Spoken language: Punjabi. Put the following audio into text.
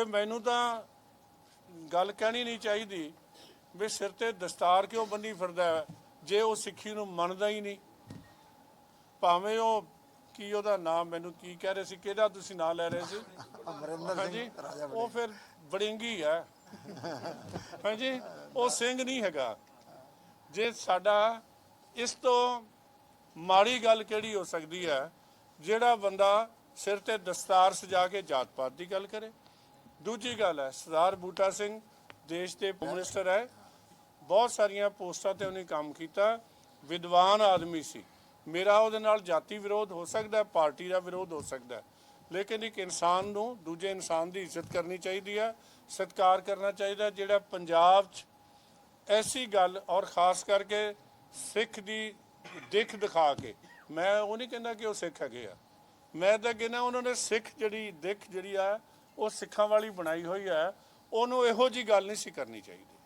ਤੇ ਮੈਨੂੰ ਤਾਂ ਗੱਲ ਕਹਿਣੀ ਨਹੀਂ ਚਾਹੀਦੀ ਵੀ ਸਿਰ ਤੇ ਦਸਤਾਰ ਕਿਉਂ ਬੰਨੀ ਫਿਰਦਾ ਜੇ ਉਹ ਸਿੱਖੀ ਨੂੰ ਮੰਨਦਾ ਹੀ ਨਹੀਂ ਭਾਵੇਂ ਉਹ ਕੀ ਉਹਦਾ ਨਾਮ ਮੈਨੂੰ ਕੀ ਕਹਿ ਰਹੇ ਸੀ ਕਿਹਦਾ ਤੁਸੀਂ ਨਾਂ ਲੈ ਰਹੇ ਸੀ? ਅਮਰਿੰਦਰ ਸਿੰਘ ਰਾਜਾ ਉਹ ਫਿਰ ਬੜਿੰਗੀ ਹੈ। ਹਾਂਜੀ ਉਹ ਸਿੰਘ ਨਹੀਂ ਹੈਗਾ। ਜੇ ਸਾਡਾ ਇਸ ਤੋਂ ਮਾੜੀ ਗੱਲ ਕਿਹੜੀ ਹੋ ਸਕਦੀ ਹੈ? ਜਿਹੜਾ ਬੰਦਾ ਸਿਰ ਤੇ ਦਸਤਾਰ ਸਜਾ ਕੇ ਜਾਤ ਪਾਤ ਦੀ ਗੱਲ ਕਰੇ। ਦੂਜੀ ਗੱਲ ਹੈ, ਸਰਦਾਰ ਬੂਟਾ ਸਿੰਘ ਦੇਸ਼ ਦੇ ਹੋਮ ਮਿਨਿਸਟਰ ਹੈ। ਬਹੁਤ ਸਾਰੀਆਂ ਪੋਸਟਾਂ ਤੇ ਉਹਨੇ ਕੰਮ ਕੀਤਾ। ਵਿਦਵਾਨ ਆਦਮੀ ਸੀ। ਮੇਰਾ ਉਹਦੇ ਨਾਲ ਜਾਤੀ ਵਿਰੋਧ ਹੋ ਸਕਦਾ ਪਾਰਟੀ ਦਾ ਵਿਰੋਧ ਹੋ ਸਕਦਾ ਲੇਕਿਨ ਇੱਕ ਇਨਸਾਨ ਨੂੰ ਦੂਜੇ ਇਨਸਾਨ ਦੀ ਇੱਜ਼ਤ ਕਰਨੀ ਚਾਹੀਦੀ ਹੈ, ਸਤਿਕਾਰ ਕਰਨਾ ਚਾਹੀਦਾ ਜਿਹੜਾ ਪੰਜਾਬ 'ਚ ਐਸੀ ਗੱਲ ਔਰ ਖਾਸ ਕਰਕੇ ਸਿੱਖ ਦੀ ਦਿੱਖ ਦਿਖਾ ਕੇ, ਮੈਂ ਉਹ ਨਹੀਂ ਕਹਿੰਦਾ ਕਿ ਉਹ ਸਿੱਖ ਹੈਗੇ ਆ। ਮੈਂ ਤਾਂ ਕਹਿੰਦਾ ਉਹਨਾਂ ਨੇ ਸਿੱਖ ਜਿਹੜੀ ਦਿੱਖ ਜਿਹੜੀ ਆ ਉਹ ਸਿੱਖਾਂ ਵਾਲੀ ਬਣਾਈ ਹੋਈ ਹੈ ਉਹਨੂੰ ਇਹੋ ਜੀ ਗੱਲ ਨਹੀਂ ਸੀ ਕਰਨੀ ਚਾਹੀਦੀ।